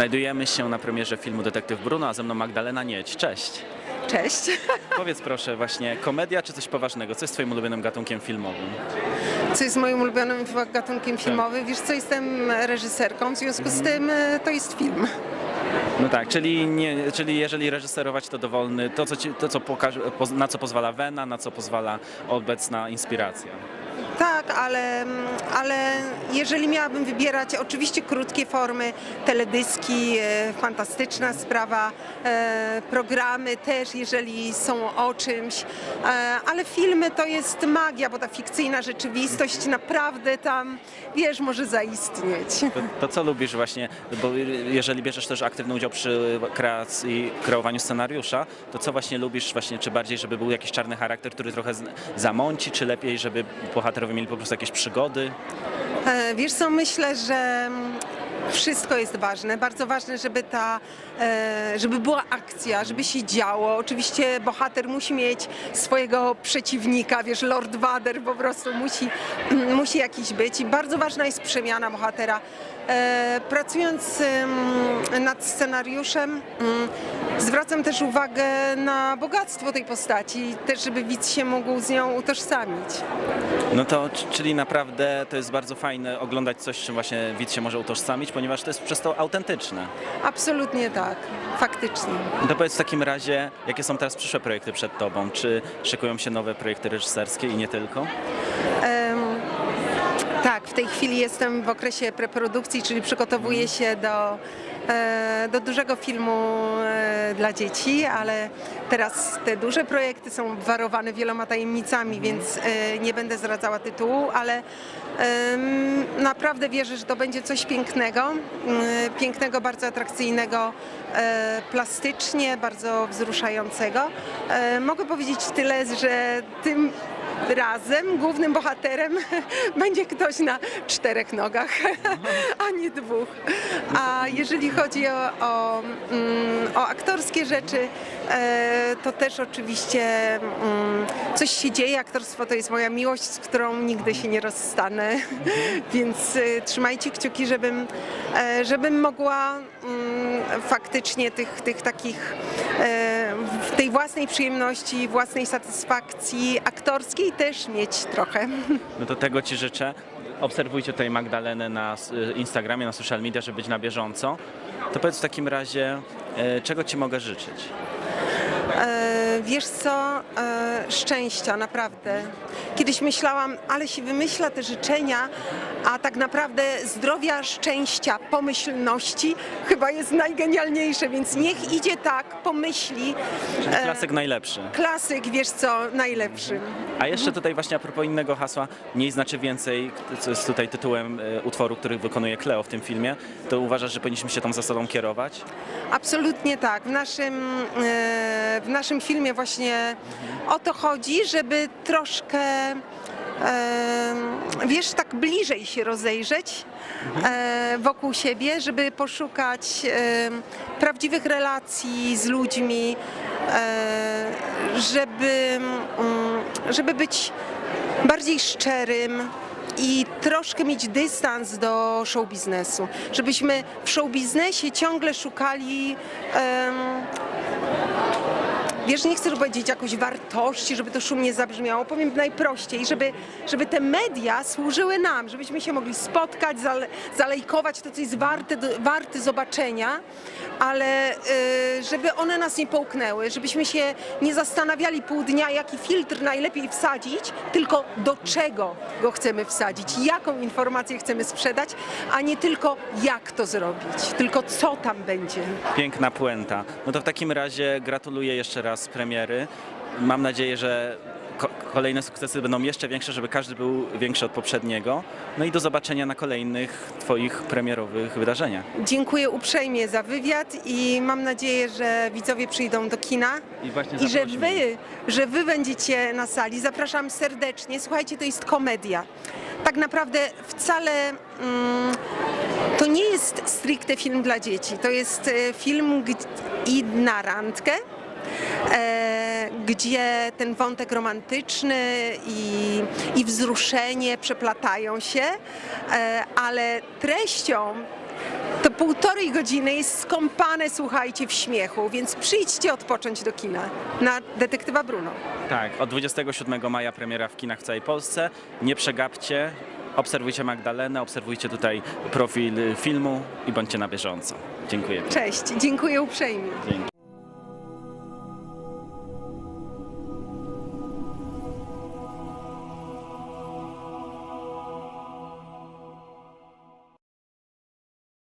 Znajdujemy się na premierze filmu Detektyw Bruno, a ze mną Magdalena Nieć. Cześć. Cześć. Powiedz proszę właśnie, komedia czy coś poważnego? Co jest twoim ulubionym gatunkiem filmowym? Co jest moim ulubionym gatunkiem filmowym? Wiesz co, jestem reżyserką, w związku z tym e, to jest film. No tak, czyli, nie, czyli jeżeli reżyserować to dowolny, to, co ci, to co pokaże, poz- na co pozwala wena, na co pozwala obecna inspiracja. Tak, ale, ale jeżeli miałabym wybierać, oczywiście krótkie formy, teledyski, e, fantastyczna sprawa, e, programy też, jeżeli są o czymś, e, ale filmy to jest magia, bo ta fikcyjna rzeczywistość naprawdę tam, wiesz, może zaistnieć. To, to co lubisz właśnie, bo jeżeli bierzesz też aktywny udział przy kreacji, kreowaniu scenariusza, to co właśnie lubisz właśnie, czy bardziej, żeby był jakiś czarny charakter, który trochę zamąci, czy lepiej, żeby bohaterowie mieli po prostu jakieś przygody? E, Wiesz co, myślę, że mm, wszystko jest ważne. Bardzo ważne, żeby ta, e, żeby była akcja, żeby się działo. Oczywiście bohater musi mieć swojego przeciwnika, wiesz, Lord Vader po prostu musi, musi jakiś być. I bardzo ważna jest przemiana bohatera. E, Pracując nad scenariuszem, mm, zwracam też uwagę na bogactwo tej postaci, też żeby widz się mógł z nią utożsamić. No to, czyli naprawdę to jest bardzo fajne oglądać coś, czym właśnie widz się może utożsamić, ponieważ to jest przez to autentyczne. Absolutnie tak, faktycznie. To powiedz w takim razie, jakie są teraz przyszłe projekty przed Tobą? Czy szykują się nowe projekty reżyserskie i nie tylko? Tak, w tej chwili jestem w okresie preprodukcji, czyli przygotowuję się do, e, do dużego filmu e, dla dzieci, ale teraz te duże projekty są obwarowane wieloma tajemnicami, więc e, nie będę zdradzała tytułu, ale naprawdę wierzę, że to będzie coś pięknego, pięknego, bardzo atrakcyjnego plastycznie, bardzo wzruszającego. Mogę powiedzieć tyle, że tym razem głównym bohaterem będzie ktoś na czterech nogach, a nie dwóch. A jeżeli chodzi o, o, mm, o aktorskie rzeczy, e, to też oczywiście mm, coś się dzieje. Aktorstwo to jest moja miłość, z którą nigdy się nie rozstanę, więc e, trzymajcie kciuki, żebym, e, żebym mogła mm, faktycznie tych, tych takich w tej własnej przyjemności, własnej satysfakcji aktorskiej też mieć trochę. No to tego Ci życzę. Obserwujcie tutaj Magdalenę na s- Instagramie, na social media, żeby być na bieżąco. To powiedz w takim razie, e, czego Ci mogę życzyć? E, wiesz co, e, szczęścia, naprawdę. Kiedyś myślałam, ale się wymyśla te życzenia, a tak naprawdę zdrowia, szczęścia, pomyślności chyba jest najgenialniejsze, więc niech idzie tak, pomyśli. Czyli E, klasyk najlepszy. Klasyk, wiesz co, najlepszy. A jeszcze tutaj właśnie a propos innego hasła, mniej znaczy więcej, co jest tutaj tytułem e, utworu, który wykonuje Cleo w tym filmie, to uważasz, że powinniśmy się tą zasadą kierować? Absolutnie tak. W naszym, e, w naszym filmie właśnie o to chodzi, żeby troszkę wiesz, tak bliżej się rozejrzeć e, wokół siebie, żeby poszukać prawdziwych relacji z ludźmi, e, żeby, mm, żeby być bardziej szczerym i troszkę mieć dystans do show biznesu. Żebyśmy w show biznesie ciągle szukali. em, Wiesz, nie chcę powiedzieć jakoś wartości, żeby to szumnie zabrzmiało. Powiem najprościej, żeby, żeby te media służyły nam, żebyśmy się mogli spotkać, zale, zalejkować to, co jest warte, warte zobaczenia, ale y, żeby one nas nie połknęły, żebyśmy się nie zastanawiali pół dnia, jaki filtr najlepiej wsadzić, tylko do czego go chcemy wsadzić, jaką informację chcemy sprzedać, a nie tylko jak to zrobić, tylko co tam będzie. Piękna puenta. No to w takim razie gratuluję jeszcze raz premiery. Mam nadzieję, że ko- kolejne sukcesy będą jeszcze większe, żeby każdy był większy od poprzedniego. No i do zobaczenia na kolejnych Twoich premierowych wydarzeniach. Dziękuję uprzejmie za wywiad i mam nadzieję, że widzowie przyjdą do kina I właśnie i że wy, że wy będziecie na sali. Zapraszam serdecznie. Słuchajcie, to jest komedia. Tak naprawdę wcale mm, to nie jest stricte film dla dzieci. To jest e, film i na randkę. E, gdzie ten wątek romantyczny i, i wzruszenie przeplatają się, e, ale treścią to półtorej godziny jest skąpane, słuchajcie, w śmiechu, więc przyjdźcie odpocząć do kina na Detektywa Bruno. Tak, od 27 maja premiera w kinach w całej Polsce. Nie przegapcie, obserwujcie Magdalenę, obserwujcie tutaj profil filmu i bądźcie na bieżąco. Dziękuję. Cześć, dziękuję uprzejmie. Dzięki.